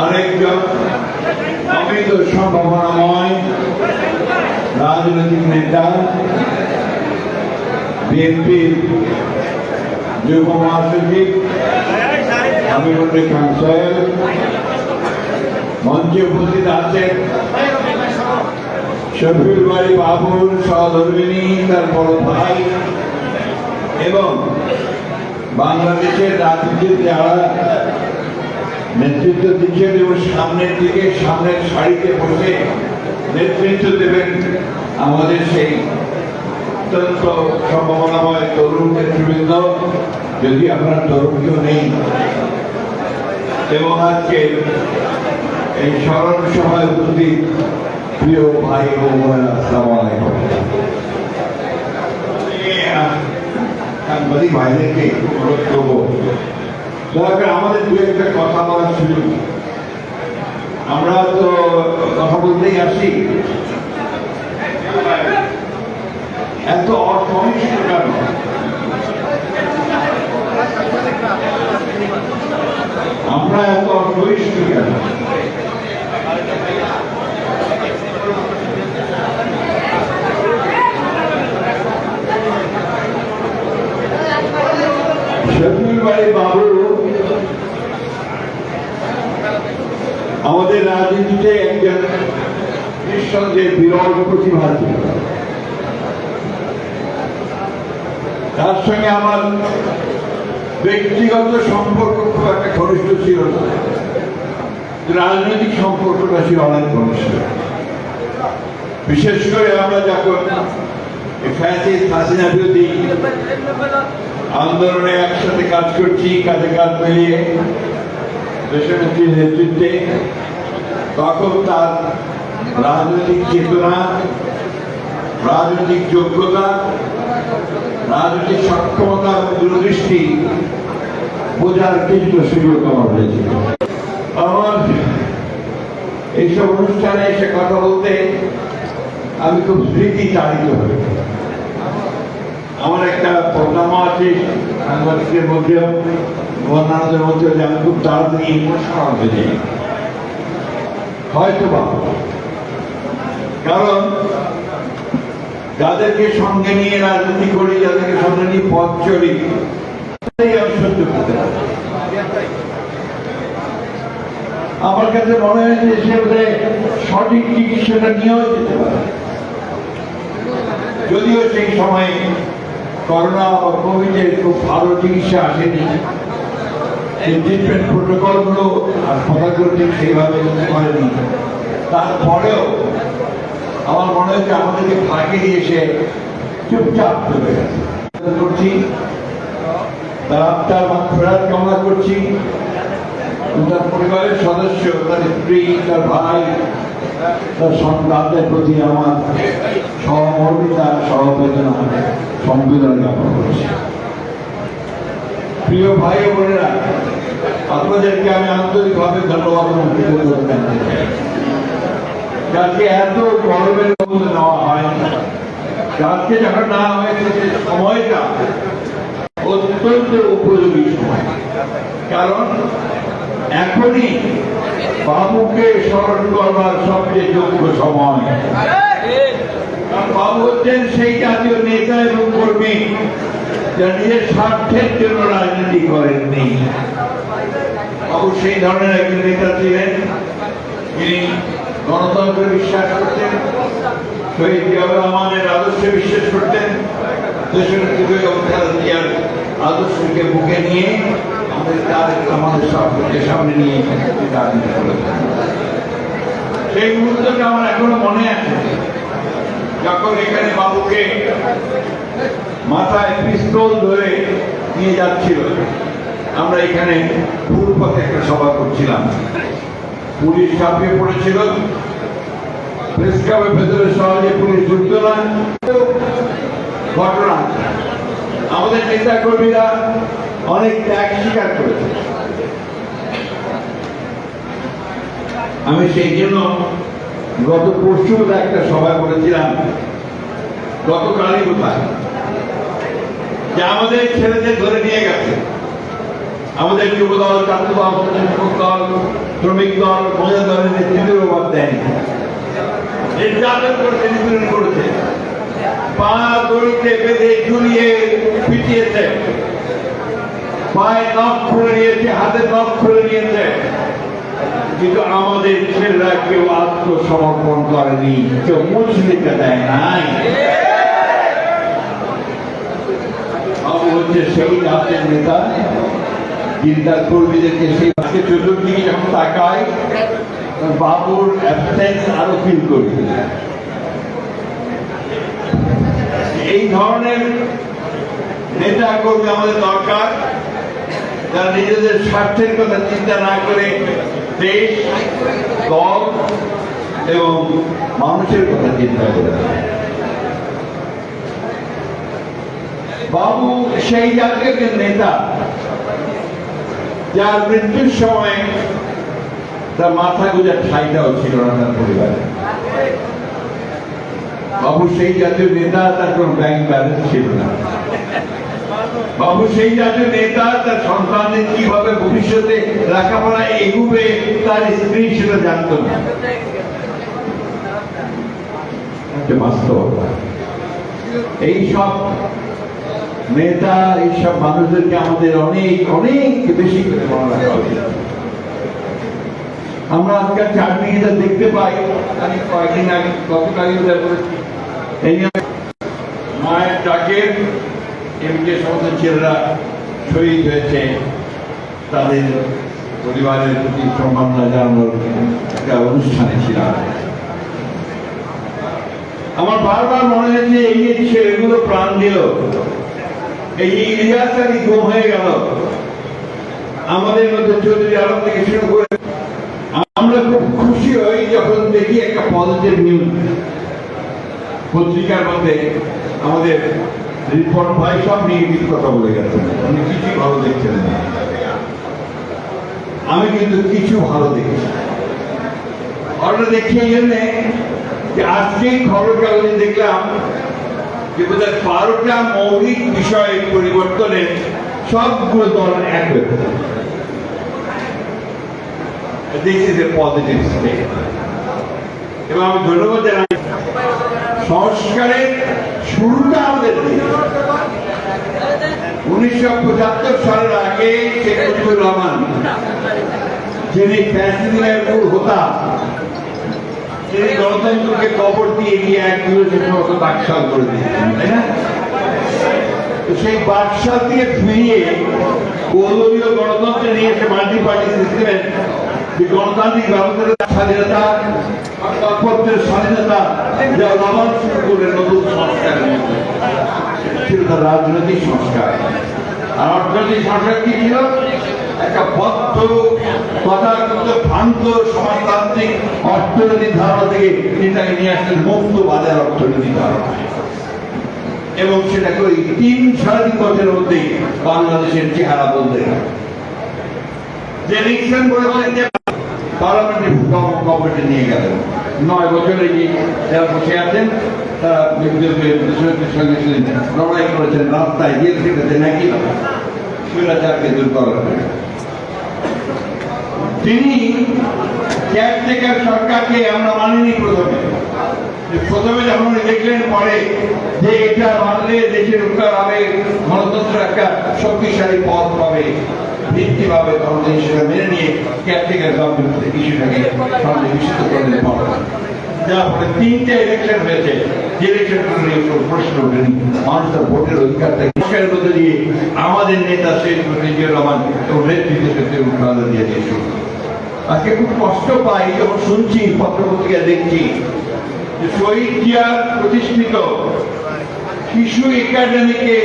আরেকজন। অমিত সম্ভাবনাময় রাজনৈতিক নেতা, বিএনপির যুব মহাসচিব, আমিরুল খান সোহেল। মঞ্চে উপস্থিত আছেন শফিউল বাড়ি বাবুর সহধর্মিনী, তার বড় ভাই এবং বাংলাদেশের রাজনীতির যারা নেতৃত্ব দিচ্ছেন এবং সামনের দিকে, সামনের সারিতে বসে নেতৃত্ব দেবেন আমাদের সেই অত্যন্ত সম্ভাবনাময় তরুণ নেতৃবৃন্দ। যদি আপনার তরুণ কেউ নেই, এবং আজকে এই স্মরণ সভায় উপস্থিত প্রিয় ভাই ও বোনেরা সাংবাদিক ভাইদেরকে অনুরোধ করব দরকার আমাদের দু একটা কথা বলার সুযোগ আমরা তো কথা বলতেই আসি। এত অসহিষ্ণু কেন আমরা এত অসহিষ্ণু কেন শফিউল বাড়ি বাবু আমাদের রাজনীতিতে একজন নিঃসন্দেহে বিরল প্রতিভা তার সঙ্গে আমার ব্যক্তিগত সম্পর্ক খুব একটা ঘনিষ্ঠ ছিল না। রাজনৈতিক সম্পর্কটা ছিল অনেক ঘনিষ্ঠ। বিশেষ করে আমরা যখন ফ্যাসিস্ট হাসিনা বিরোধী আন্দোলনে একসাথে কাজ করছি কাজে কাজ মিলিয়ে দেশনেত্রীর নেতৃত্বে, তখন তার রাজনৈতিক চেতনা, রাজনৈতিক যোগ্যতা, রাজনৈতিক সক্ষমতা এবং দূরদৃষ্টি বোঝার কিছুটা সুযোগ আমার হয়েছিল। আমার এইসব অনুষ্ঠানে এসে কথা বলতে আমি খুব স্মৃতি চালিত হই আমার একটা প্রোগ্রামও আছে সাংবাদিকদের মধ্যে অন্যান্যদের মধ্যে, যে আমি খুব তাড়াতাড়ি ইমোশনাল হয়ে যাই হয়তো বা কারণ যাদেরকে সঙ্গে নিয়ে রাজনীতি করি, যাদেরকে সঙ্গে নিয়ে পথ চলি আমি সহ্য করতে আমার কাছে মনে হয় যে সে বোধহয় সঠিক চিকিৎসাটা নিয়েও যেতে পারে। যদিও সেই সময়ে করোনা বা কোভিডের খুব ভালো চিকিৎসা আসেনি, সেই ট্রিটমেন্ট প্রোটোকলগুলো হাসপাতালগুলো ঠিক সেইভাবে করেনি। তারপরেও আমার মনে হচ্ছে আমাদেরকে ফাঁকি দিয়ে সে চুপচাপ চলে গেছে। করছি। তার ফেরার কামনা করছি। তার পরিবারের সদস্য, তার স্ত্রী, তার ভাই, তার সন্তানদের প্রতি আমার সহমর্মিতা সহবেদনা জ্ঞাপন করছি। প্রিয় ভাই বোনেরা, আপনাদেরকে আমি আন্তরিকভাবে ধন্যবাদ এবং চাই যাকে এত গরমের মধ্যে নেওয়া হয়, যাকে যখন না হয়েছে সে সময়টা অত্যন্ত উপযোগী সময়। কারণ এখনই বাবুকে স্মরণ করবার সবচেয়ে যোগ্য সময়। বাবু হচ্ছেন সেই জাতীয় নেতা এবং কর্মী যা নিজের স্বার্থের জন্য রাজনীতি করেননি। বাবু সেই ধরনের একজন নেতা ছিলেন, যিনি গণতন্ত্রে বিশ্বাস করতেন, শহীদ জিয়াউর রহমানের আদর্শে বিশ্বাস করতেন খালেদা জিয়ার আদর্শকে বুকে নিয়ে আমাদের তার আমাদের সবকে সামনে নিয়ে রাজনীতি করেছেন সেই মুহূর্তটা আমার এখনও মনে আছে। যখন এখানে বাবুকে মাথায় পিস্তল ধরে নিয়ে যাচ্ছিল, আমরা এখানে ফুলপথে একটা সভা করছিলাম। পুলিশ ঝাঁপিয়ে পড়েছিল। প্রেস ক্লাবের ভেতরে সহজে পুলিশ ঢুকতো না। ঘটনা আমাদের নেতা কর্মীরা অনেক ত্যাগ স্বীকার করেছে। আমি সেই জন্য গত পরশু একটা সভা করেছিলাম গতকালই কোথায় যে আমাদের ছেলেদের ধরে নিয়ে গেছে। আমাদের যুব দল ছাত্র দল শিক্ষক দল শ্রমিক দল মহিলা দলের নেতৃত্বের বাদ দেয়নি নির্যাতন নিপীড়ন পা দড়িতে বেঁধে ঝুলিয়ে পিটিয়েছে। পায়ে নখ খুলে নিয়েছে, হাতে নখ খুলে নিয়েছে। কিন্তু আমাদের ছেলেরা কেউ আত্মসমর্পণ করেনি, কেউ মুসলিমকে দেয় নাই। হচ্ছে সেই রাজ্যের নেতা। যিনি কর্মীদেরকে সেই আজকে চতুর্দিকে যখন তাকায় বাবুর অ্যাবসেন্স আরও ফিল করি এই ধরনের নেতা কর্মী আমাদের দরকার, যারা নিজেদের স্বার্থের কথা চিন্তা না করে দেশ, দল এবং মানুষের কথা চিন্তা করে। বাবু সেই জাতীয় নেতা যার মৃত্যুর সময় তার মাথা গুজার ঠাইটাও ছিল না তার পরিবারে। বাবু সেই জাতীয় নেতা, তার কোন ব্যাংক ব্যালেন্স ছিল না। বাবু সেই জাতীয় নেতা, তার সন্তানদের কীভাবে ভবিষ্যতে লেখাপড়া এগুবে, তার স্ত্রী সেটা জানতো না। বাস্তবতা এইসব নেতা এইসব মানুষদেরকে আমাদের অনেক অনেক বেশি করে মনে রাখা আমরা আজকাল চারদিকে দেখতে পাই, আমি কয়েকদিন আগে গতকালই ওদের বলেছি এই মায়ের ডাকের এমকে সমস্ত ছেলেরা শহীদ হয়েছে। তাদের পরিবারের প্রতি সম্মাননা জানানোর একটা অনুষ্ঠানে ছিলাম আমার বারবার মনে হয়েছে, এই যে ছেলেগুলো প্রাণ দিল। এই হয়ে গেল? আমাদের মধ্যে থেকে শুরু করে আমরা খুব খুশি হই যখন দেখি একটা পজিটিভ নিউজ পত্রিকার মধ্যে আমাদের রিপোর্ট ভাই সব নেগেটিভ কথা বলে কিছুই ভালো না। আমি কিন্তু কিছু ভালো দেখেছি। ঘটনা দেখি এই জন্যে যে আজকে খবর কাগজে দেখলাম বোধহয় বারোটা মৌলিক বিষয় পরিবর্তনের সবগুলো দল এক স্টেট এবং আমি ধন্যবাদ জানাই সংস্কারের শুরুটা আমাদের উনিশশো পঁচাত্তর সালের আগে শেখ মুজিবুর রহমান, যিনি ফ্যাসিলিটির মূল হতা তিনি গণতন্ত্রকে কবর দিয়ে গিয়ে এক দিবসের মতো বাকশাল করে দিয়েছেন তাই না? সেই বাকশাল থেকে ফিরিয়ে বহুদলীয় গণতন্ত্রে নিয়ে এসে মাল্টি পার্টি সিস্টেমে যে গণতান্ত্রিক ব্যবস্থার স্বাধীনতা কর্পোরেটের স্বাধীনতা, যা লবণ শুরু করে নতুন সংস্কার ছিল রাজনৈতিক সংস্কার। আর অর্থনৈতিক সংস্কার কি ছিল? একটা বদ্ধ তথাকথিত ভ্রান্ত সমাজতান্ত্রিক অর্থনৈতিক ধারণা থেকে তিনি তাকে নিয়ে আসলেন মুক্ত বাজার অর্থনৈতিক ধারণা। এবং সেটাকে ওই তিন সাড়ে বছরের মধ্যেই বাংলাদেশের চেহারা বলতে যে নিক্সন বলেছিলেন যে পার্লামেন্টে গভর্নমেন্টে নিয়ে গেলেন। নয় বছরে যে যারা বসে আছেন, তারা লড়াই করেছেন, রাস্তায় খেটেছেন একই স্বৈরাচারকে দূর করার তিনি কেয়ারটেকার সরকারকে আমরা মানিনি প্রথমে। প্রথমে যখন দেখলেন পরে যে এটা মানলে দেশের উদ্ধার হবে, গণতন্ত্র একটা শক্তিশালী পথ পাবে ভিত্তি পাবে তখন তিনি সেটা মেনে নিয়ে কেয়ারটেকার গভর্নমেন্ট ইস্যুটাকে সামনে বিশুদ্ধ করলেন পরে। যার ফলে তিনটে ইলেকশন হয়েছে। যে ইলেকশন নিয়ে প্রশ্ন ওঠেনি। মানুষ তার ভোটের অধিকারটা সংস্কারের মধ্যে দিয়ে আমাদের নেতা শেখ মুজিবুর রহমান এবং নেতৃত্বের ক্ষেত্রে উঠানো দিয়ে দিয়েছিল। আজকে খুব কষ্ট পাই যখন শুনছি পত্র পত্রিকা দেখছি যে শহীদ জিয়ার প্রতিষ্ঠিত। শিশু একাডেমিকে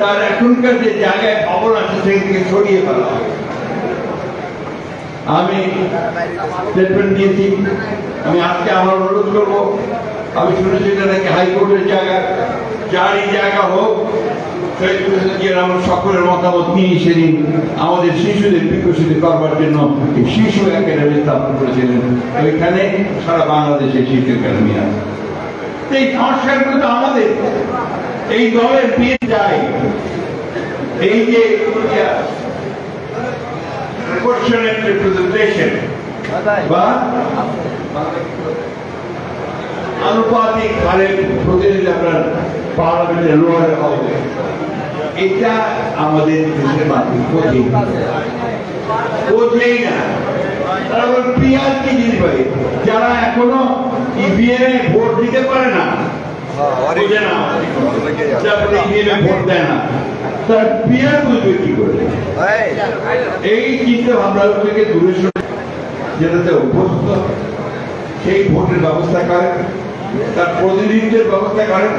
তার এখনকার যে জায়গায় ভবন আছে সেখান থেকে সরিয়ে ফেলা। আমি স্টেটমেন্ট দিয়েছি। আমি আজকে আমার অনুরোধ করব। আমি শুনেছি এটা নাকি হাইকোর্টের জায়গা। যারই জায়গা হোক জিয়া সকলের মতামত নিয়ে সেদিন আমাদের শিশুদের বিকশিত করবার জন্য শিশু একাডেমি স্থাপন করেছিলেন। ওইখানে সারা বাংলাদেশে শিশু একাডেমি আছে। এই সংস্কারগুলো তো আমাদের এই দলের বিয়ে যায়। এই যে representation বা আনুপাতিক হারে প্রতিনিধি আপনার পার্লামেন্টে লোয়ারে হবে। এটা আমাদের দেশের মানুষ বোঝে বোঝেই না। তারা বলে পিয়ার কি জিনিস ভাই? যারা এখনও ইভিএম এ ভোট দিতে পারে না তারপরে এ ভোট দেয় না, তার পিয়ার বুঝবে কি করে? এই চিন্তা ভাবনা দূরে সরে যেটাতে অভ্যস্ত, সেই ভোটের ব্যবস্থা করেন। তার প্রতিনিধিত্বের ব্যবস্থা করেন।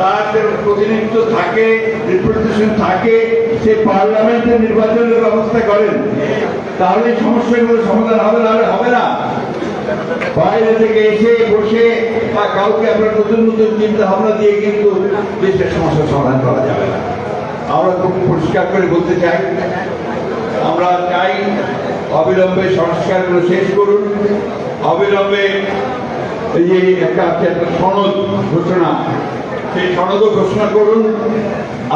তার প্রতিনিধিত্ব থাকে রিপ্রেজেন্টেশন থাকে, সে পার্লামেন্টের নির্বাচনের ব্যবস্থা করেন। তাহলে সমস্যাগুলো সমাধান হবে না হবে না। বাইরে থেকে এসে বসে বা কাউকে আপনার নতুন নতুন চিন্তা ভাবনা দিয়ে কিন্তু দেশের সমস্যার সমাধান করা যাবে না। আমরা খুব পরিষ্কার করে বলতে চাই, আমরা চাই অবিলম্বে সংস্কারগুলো শেষ করুন। অবিলম্বে এই যে একটা একটা সনদ ঘোষণা। সেই সনদও ঘোষণা করুন।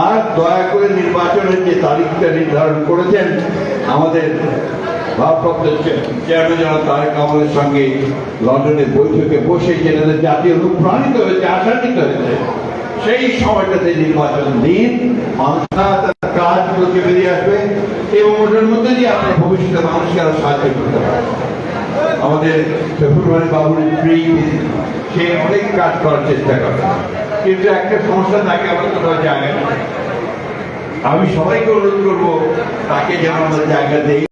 আর দয়া করে নির্বাচনের যে তারিখটা নির্ধারণ করেছেন, আমাদের ভারপ্রাপ্ত চেয়ারম্যান জনাব তারেক কামালের সঙ্গে লন্ডনে বৈঠকে বসে যেটাতে জাতীয় অনুপ্রাণিত হয়েছে, আশান্বিত হয়েছে, সেই সময়টাতে নির্বাচন দিন কাজ করতে বেরিয়ে আসবে এবং ওটার মধ্যে দিয়ে আপনার ভবিষ্যতে মানুষকে আরও সাহায্য করতে পারবে আমাদের ফেব্রুয়ারি বাবুর সে অনেক কাজ করার চেষ্টা করে। কিন্তু একটা সমস্যা তাকে আমরা কোথাও জায়গা আমি সবাইকে অনুরোধ করব, তাকে যেন আমরা জায়গা দেই।